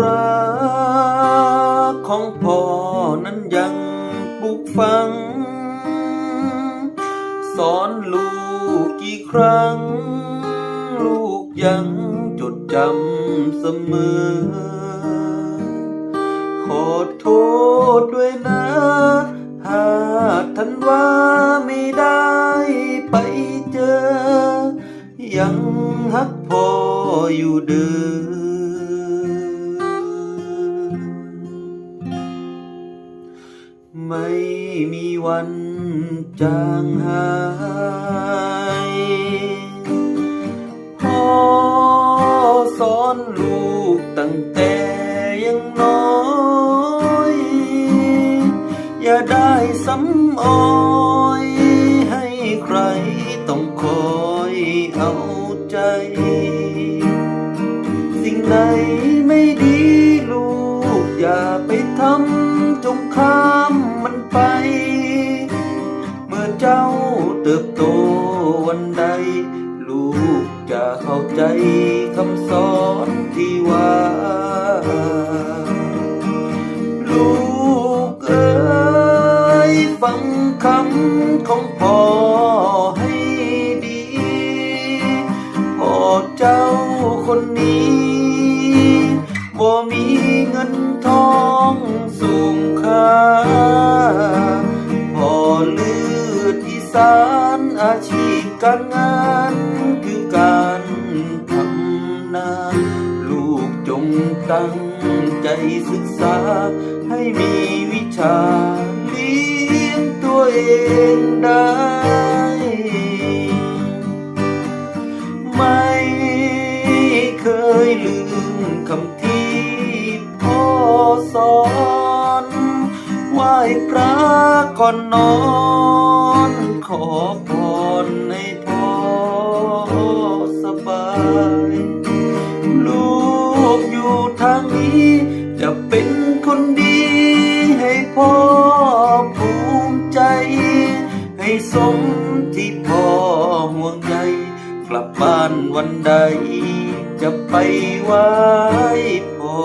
รักของพ่อนั้นยังปลุกฝัง สอนลูกกี่ครั้ง ลูกยังจดจำเสมอ ขอโทษด้วยนะหากท่านว่าไม่ได้ไปเจอ ยังฮักพ่ออยู่เดิม ไม่มีวันจางหายพ่อสอนลูกตั้งแต่ยังน้อย อย่าได้ซ้ำออยให้ใครต้องคอยเอาใจ สิ่งไหนไม่ดีลูกอย่าไปทำจงข้า คนนี้บ่มีเงินทองสูงค่าพ่อเลือดอีสานอาชีพการงานคือการทำนาลูกจงตั้งใจศึกษาให้มีวิชา ลืมคำที่พ่อสอนไหว้พระก่อนนอน ขอพรให้พ่อสบาย ลูกอยู่ทางนี้ จะเป็นคนดีให้พ่อภูมิใจ ให้สมที่พ่อห่วงใยกลับบ้านวันใด จะไปไหว้พ่อ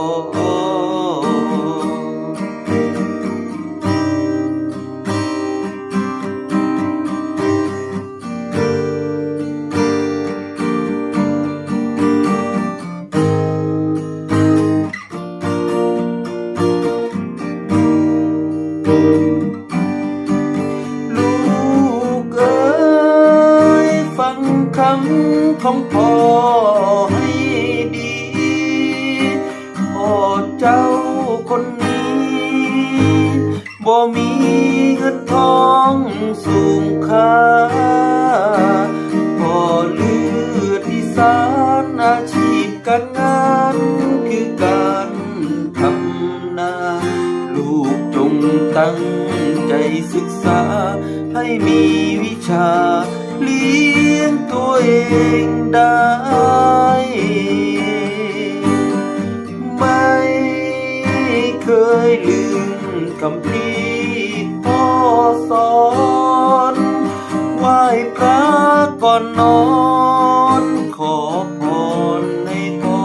ลูกเอ๋ยฟังคำของพ่อ บ่มีเงินทองสูงค่าพอเลือดอีสานอาชีพการงานคือการทำนา ลูกจงตั้งใจศึกษา ให้มีวิชาเลี้ยงตัวเองได้ อนนอนขอพรให้พ่อ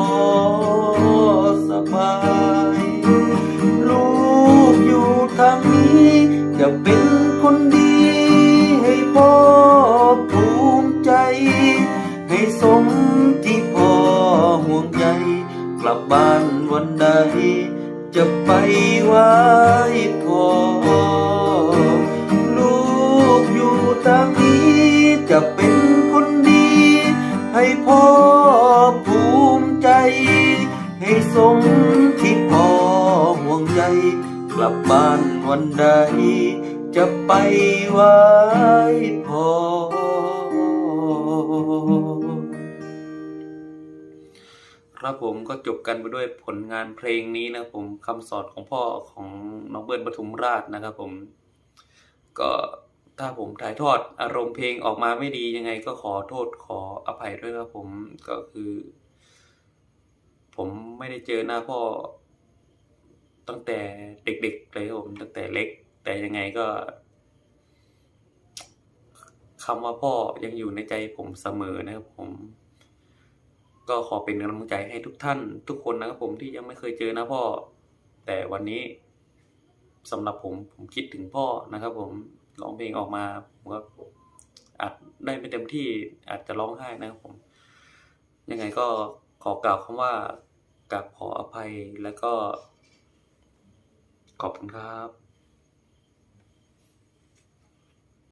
สบาย ลูกอยู่ทางนี้จะเป็นคนดีให้พ่อภูมิใจ ให้สมที่พ่อห่วงใยกลับบ้านวันใด จะไปไหว้พ่อ กลับบ้านวันใด จะไปไหว้พ่อครับผมก็จบกันไปด้วยผลงานเพลงนี้นะครับผมคำสอนของพ่อของน้องเบิร์นปทุมราชนะครับผม ก็ถ้าผมถ่ายทอดอารมณ์เพลงออกมาไม่ดียังไงก็ขอโทษขออภัยด้วยครับผมก็คือ ผมไม่ได้เจอหน้าพ่อ ตั้งแต่เด็กๆเลยครับผมตั้งแต่เล็ก แต่ยังไงก็คำว่าพ่อยังอยู่ในใจผมเสมอนะครับผม ก็ขอเป็นกำลังใจให้ทุกท่าน ทุกคนนะครับผมที่ยังไม่เคยเจอนะพ่อ แต่วันนี้สำหรับผมผมคิดถึงพ่อนะครับ ผมร้องเพลงออกมาผมก็อาจได้ไม่เต็มที่อาจจะร้องไห้นะครับผม ยังไงก็ขอกล่าวคำว่ากราบขออภัยแล้วก็ ขอบคุณครับ